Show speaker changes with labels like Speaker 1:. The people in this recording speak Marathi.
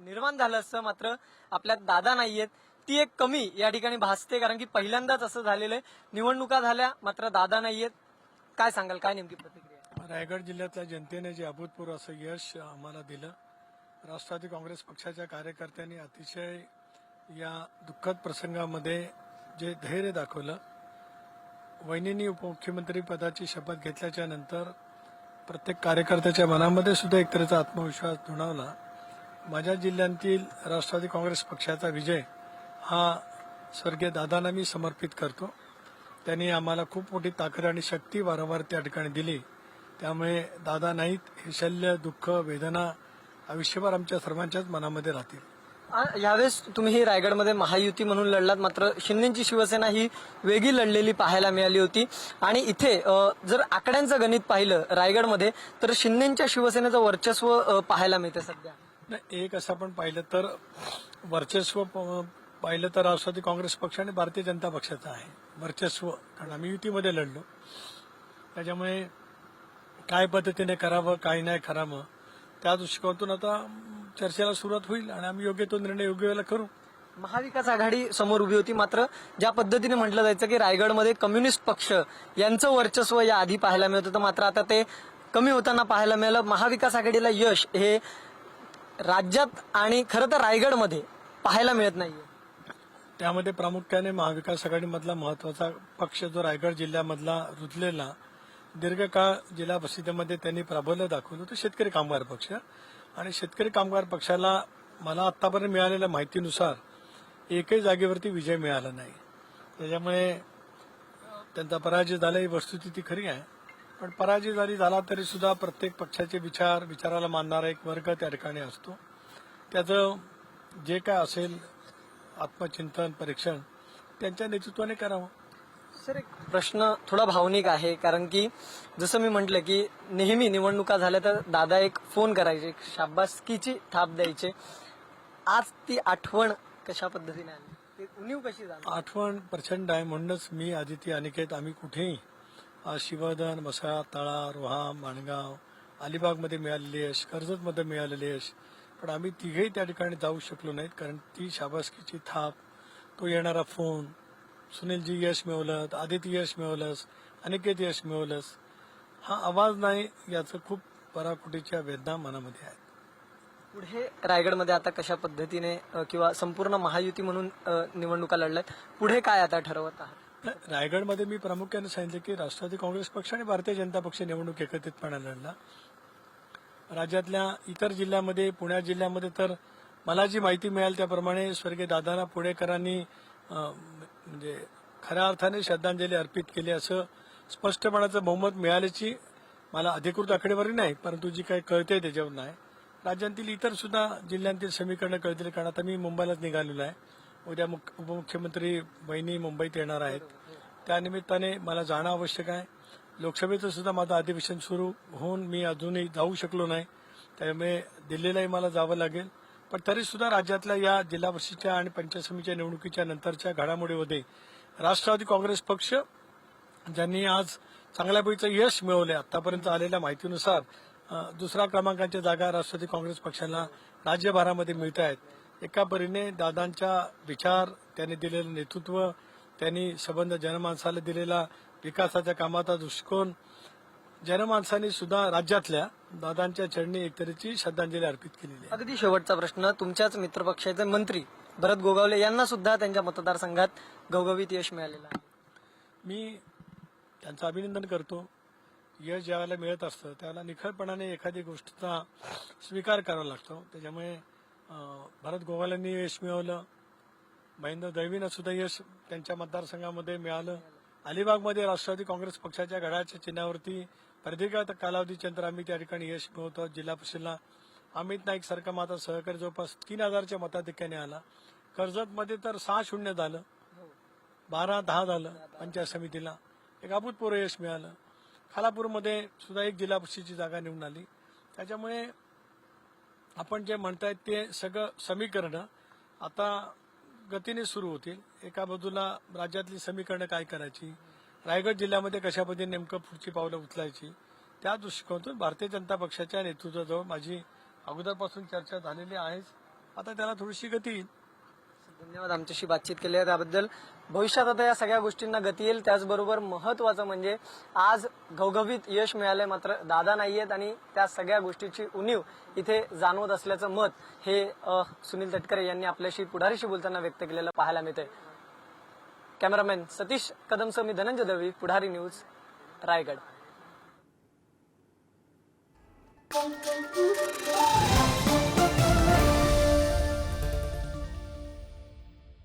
Speaker 1: निर्माण झालं असतं मात्र आपल्यात दादा नाहीयेत. ती एक कमी या ठिकाणी भासते कारण की पहिल्यांदाच असं झालेलं आहे. निवडणुका झाल्या मात्र दादा नाहीयेत. काय सांगाल? काय नेमकी प्रतिक्रिया
Speaker 2: रायगड जिल्ह्यातल्या जनतेने जे अभूतपूर्व असं यश आम्हाला दिलं राष्ट्रवादी काँग्रेस पक्षाच्या कार्यकर्त्यांनी अतिशय या दुःखद प्रसंगामध्ये जे धैर्य दाखवलं वहिनींनी उपमुख्यमंत्री पदाची शपथ घेतल्याच्या नंतर प्रत्येक कार्यकर्त्याच्या मनामध्ये सुद्धा एक तऱ्हेचा आत्मविश्वास धुणावला माझ्या जिल्ह्यातील राष्ट्रवादी काँग्रेस पक्षाचा विजय हा स्वर्गीय दादांना मी समर्पित करतो. त्यांनी आम्हाला खूप मोठी ताकद आणि शक्ती वारंवार त्या ठिकाणी दिली. त्यामुळे दादा नाहीत हे शल्य दुःख वेदना आयुष्यभर आमच्या सर्वांच्याच मनामध्ये राहतील.
Speaker 1: यावेळेस तुम्ही रायगडमध्ये महायुती म्हणून लढलात मात्र शिंदेची शिवसेना ही वेगळी लढलेली पाहायला मिळाली होती. आणि इथे जर आकड्यांचं गणित पाहिलं रायगडमध्ये तर शिंदेच्या शिवसेनेचं वर्चस्व पाहायला मिळते सध्या.
Speaker 2: नाही एक असं आपण पाहिलं तर वर्चस्व प- पाहिलं तर राष्ट्रवादी काँग्रेस पक्ष आणि भारतीय जनता पक्षाचं आहे. वर्चस्व कारण आम्ही युतीमध्ये लढलो. त्याच्यामुळे काय पद्धतीने करावं काय नाही करावं त्या दृष्टिकोनातून आता चर्चेला सुरुवात होईल आणि आम्ही योग्य तो निर्णय योग्य वेळेला करू.
Speaker 1: महाविकास आघाडी समोर उभी होती मात्र ज्या पद्धतीने म्हटलं जायचं की रायगडमध्ये कम्युनिस्ट पक्ष यांचं वर्चस्व या आधी पाहायला मिळत होतं मात्र आता ते कमी होताना पाहायला मिळालं. महाविकास आघाडीला यश हे राज्यात आणि खरं तर रायगडमध्ये पाहायला मिळत नाहीये.
Speaker 2: त्यामध्ये प्रामुख्याने महाविकास आघाडीमधला महत्त्वाचा पक्ष जो रायगड जिल्ह्यामधला रुजलेला दीर्घकाळ जिल्हा परिषदेमध्ये त्यांनी प्राबल्य दाखवलं तो शेतकरी कामगार पक्ष. आणि शेतकरी कामगार पक्षाला मला आतापर्यंत मिळालेल्या माहितीनुसार एकही जागेवरती विजय मिळाला नाही. त्याच्यामुळे त्यांचा पराजय झाला ही वस्तुस्थिती खरी आहे. पण पराजय जरी झाला तरी सुद्धा प्रत्येक पक्षाचे विचार विचाराला मानणारा एक वर्ग त्या ठिकाणी असतो. त्याचं जे काय असेल आत्मचिंतन परीक्षण त्यांच्या नेतृत्वाने करावं.
Speaker 1: सर एक प्रश्न थोडा भावनिक आहे कारण की जसं मी म्हटलं की नेहमी निवडणुका झाल्या तर दादा एक फोन करायचे शाबासकीची थाप द्यायचे. आज ती आठवण कशा पद्धतीने आली? ती उणीव कशी झाली?
Speaker 2: आठवण प्रचंड आहे म्हणूनच मी आदिती अनिकेत आम्ही कुठेही आज शिवधन मसाळा तळा रोहा माणगाव अलिबागमध्ये मिळालेले यश कर्जतमध्ये मिळालेले यश. पण आम्ही तिघेही त्या ठिकाणी जाऊ शकलो नाहीत कारण ती शाबासकीची थाप तो येणारा फोन सुनीलजी यश मिळवलं आदिती यश मिळवलंस अनिकेत यश मिळवलंस हा आवाज नाही याचं खूप पराकुटीच्या वेदना मनामध्ये आहेत.
Speaker 1: पुढे रायगडमध्ये आता कशा पद्धतीने किंवा संपूर्ण महायुती म्हणून निवडणुका लढल्यात पुढे काय आता ठरवत आहात?
Speaker 2: रायगडमध्ये मी प्रामुख्याने सांगितलं की राष्ट्रवादी काँग्रेस पक्ष आणि भारतीय जनता पक्ष निवडणूक एकत्रितपणे लढला. राज्यातल्या इतर जिल्ह्यामध्ये पुण्या जिल्ह्यामध्ये तर मला जी माहिती मिळाली त्याप्रमाणे स्वर्गीय दादाना पुणेकरांनी म्हणजे खऱ्या अर्थाने श्रद्धांजली अर्पित केली असं स्पष्टपणाचं बहुमत मिळाल्याची मला अधिकृत आकडेवारी नाही परंतु जी काही कळते त्याच्यावर नाही. राज्यातील इतर सुद्धा जिल्ह्यांतील समीकरणं कळतील कारण आता मी मुंबईलाच निघालेलो आहे. उद्या मुख- उपमुख्यमंत्री बहिणी मुंबईत येणार आहेत. त्यानिमित्ताने मला जाणं आवश्यक आहे. लोकसभेचं सुद्धा माझं अधिवेशन सुरू होऊन मी अजूनही जाऊ शकलो नाही. त्यामुळे दिल्लीलाही मला जावं लागेल. पण तरी सुद्धा राज्यातल्या या जिल्हा परिषदच्या आणि पंचायत समितीच्या निवडणुकीच्या नंतरच्या घडामोडीमध्ये राष्ट्रवादी काँग्रेस पक्ष ज्यांनी आज चांगल्यापैकीचं यश मिळवले आतापर्यंत आलेल्या माहितीनुसार दुसऱ्या क्रमांकाच्या जागा राष्ट्रवादी काँग्रेस पक्षाला राज्यभरामध्ये मिळत आहेत एका परीने दादांच्या विचार त्यांनी दिलेलं नेतृत्व त्यांनी संबंध जनमानसाला दिलेला विकासाच्या कामाचा दृष्टिकोन जनमानसांनी सुद्धा राज्यातल्या दादांच्या चरणी एक तऱ्हेची श्रद्धांजली अर्पित केलेली आहे.
Speaker 1: अगदी शेवटचा प्रश्न तुमच्याच मित्रपक्षाचे मंत्री भरत गोगावले यांना सुद्धा त्यांच्या मतदारसंघात गवगवीत यश मिळालेलं आहे.
Speaker 2: मी त्यांचं अभिनंदन करतो. यश ज्यावेळेला मिळत असतं त्यावेळेला निखळपणाने एखादी गोष्टीचा स्वीकार करावा लागतो. त्याच्यामुळे भरत गोवालांनी यश मिळवलं. महेंद्र दैवीनं सुद्धा यश त्यांच्या मतदारसंघामध्ये मिळालं. अलिबागमध्ये राष्ट्रवादी काँग्रेस पक्षाच्या घडाच्या चिन्हावरती प्रदीर्घ कालावधीच्या आम्ही त्या ठिकाणी यश मिळवतो. जिल्हा परिषदला अमित नाईक सारखा माझा सहकारी जवळपास तीन हजारच्या मताधिक्याने आला. कर्जतमध्ये तर सहा शून्य झालं. बारा दहा झालं पंचायत समितीला. एक अभूतपूर्व यश मिळालं. खालापूरमध्ये सुद्धा एक जिल्हा परिषदेची जागा निवडून आली. त्याच्यामुळे आपण जे म्हणतायत ते सगळं समीकरणं. आता गतीने सुरू होतील. एका बाजूला राज्यातली समीकरणं काय करायची? रायगड जिल्ह्यामध्ये कशा पद्धतीने नेमकं पुढची पावलं उचलायची? त्या दृष्टिकोनातून भारतीय जनता पक्षाच्या नेतृत्वाजवळ माझी अगोदरपासून चर्चा झालेली आहेच. आता त्याला थोडीशी गती येईल.
Speaker 1: धन्यवाद आमच्याशी बातचीत केली आहे. त्याबद्दल भविष्यात आता या सगळ्या गोष्टींना गती येईल. त्याचबरोबर महत्वाचं म्हणजे आज घवघवीत यश मिळालंय मात्र दादा नाहीयेत आणि त्या सगळ्या गोष्टीची उणीव इथे जाणवत असल्याचं मत हे सुनील तटकरे यांनी आपल्याशी पुढारीशी बोलताना व्यक्त केलेलं पाहायला मिळतंय. कॅमेरामॅन सतीश कदमसह मी धनंजय दळवी पुढारी न्यूज रायगड.